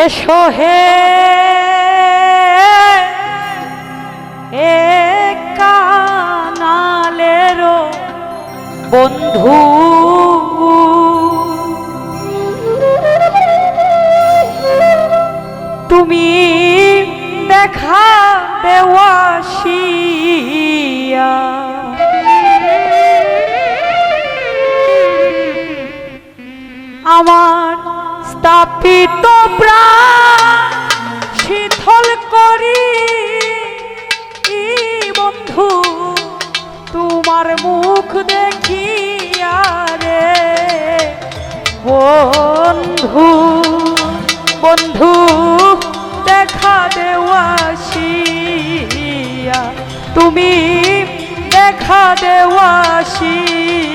এসো হে এ বন্ধু। তুমি দেখা দেওয়াশিয়া আমার স্থাপিত শীতল করি। বন্ধু, তোমার মুখ দেখিয়া রে। বন্ধু বন্ধু, দেখা দেওয়াশিয়া। তুমি দেখা দেওয়াশিয়া।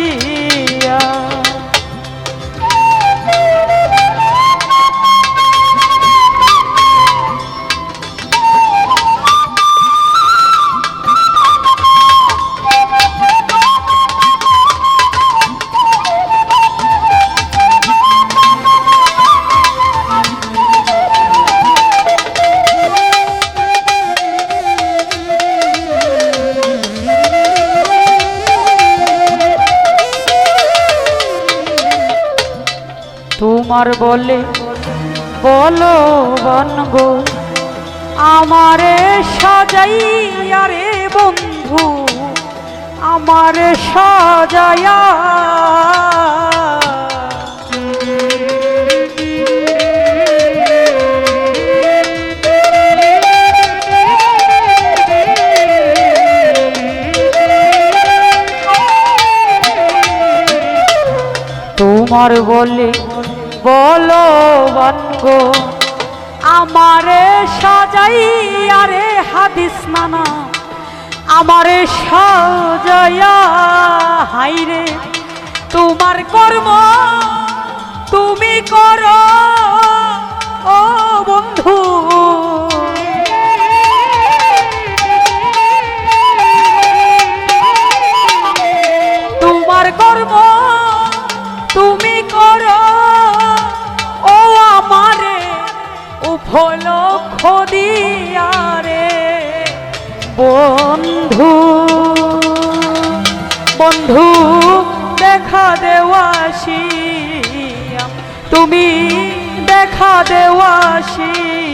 তোমার বলে বলো বনগো আমারে সাজাইয়া রে বন্ধু আমারে সাজায়া তোমার বলে বলো গো। আমারে সাজাই আরে হাদিস নানা আমারে সাজাইয়া হাইরে তোমার কর্ম তুমি করো। উপলক্ষ খদিয়ারে। বন্ধু বন্ধু দেখা দেওয়াসি তুমি দেখা দেওয়াশিয়া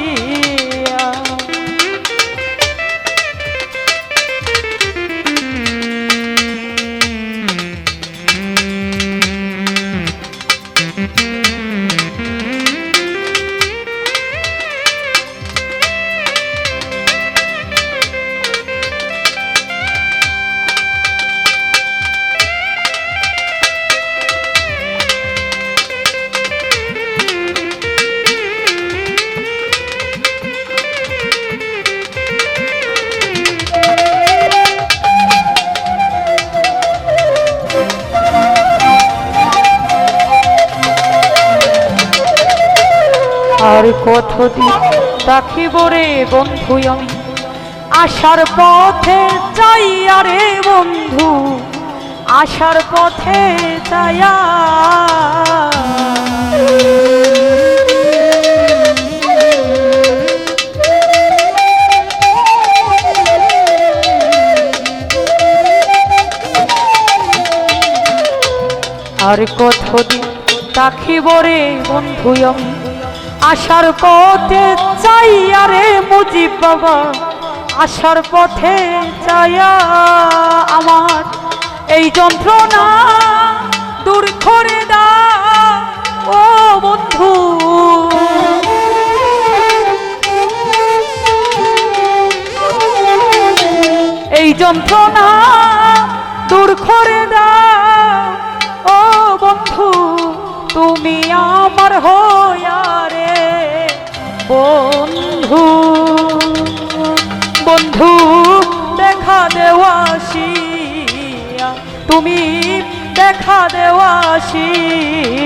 আর কতদিন রাখিব রে বন্ধু আমি। আসার পথে চাই আরে বন্ধু আসার পথে চাইয়া আর কতদিন রাখিব রে বন্ধু আমি। আসার পথে চাই আরে মুজিব বাবা আসার পথে চাইয়া আমার এই যন্ত্রণা দূর করে দা। ও বন্ধু। এই যন্ত্রণা দূর করে দাও ও বন্ধু, তুমি আমার রে বন্ধু বন্ধু দেখা দেওয়াসিয়া তুমি দেখা দেওয়াশিয়া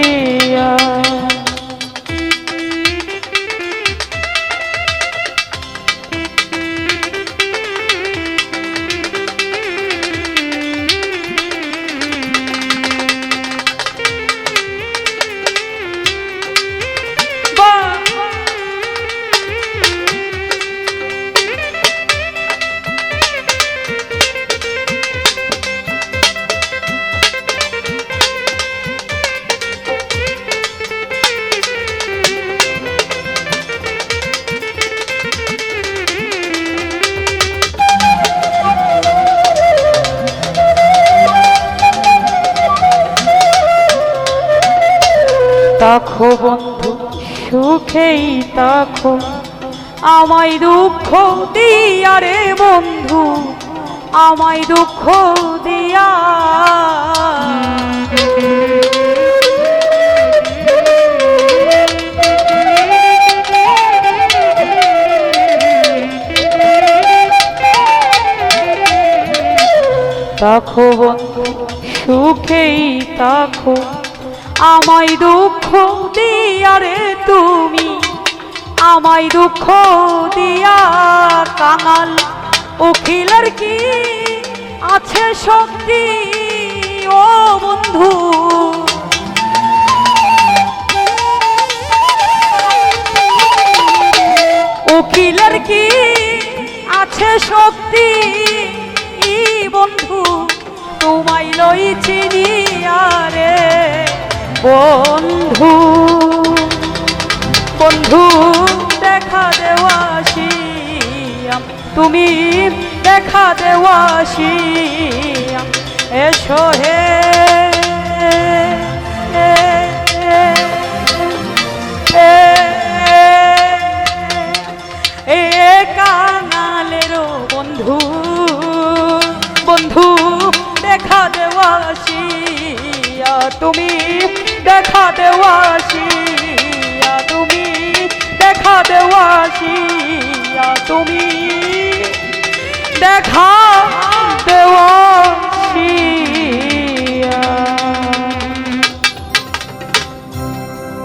তাকো বন্ধু, সুখেই তাকো আমায় দুঃখ দিয়া রে বন্ধু, আমায় দুঃখ দিয়া। তাকো বন্ধু, সুখেই তাকো আমায় দুঃখ দিয়া রে তুমি, আমায় দুঃখ দিয়া কাঙাল। উকিলের কি আছে শক্তি, ও বন্ধু? উকিলের কি আছে শক্তি বন্ধু, তোমায় লই চিনি আরে বন্ধু বন্ধু, দেখা দেওয়াশিয়াম তুমি দেখা দেওয়াশিয়াম এসো হে কাঙালেরও বন্ধু বন্ধু, দেখা দেওয়াশিয়া তুমি দেখা দেওয়াসিয়া তুমি দেখা দেওয়াসিয়া তুমি দেখা দেওয়া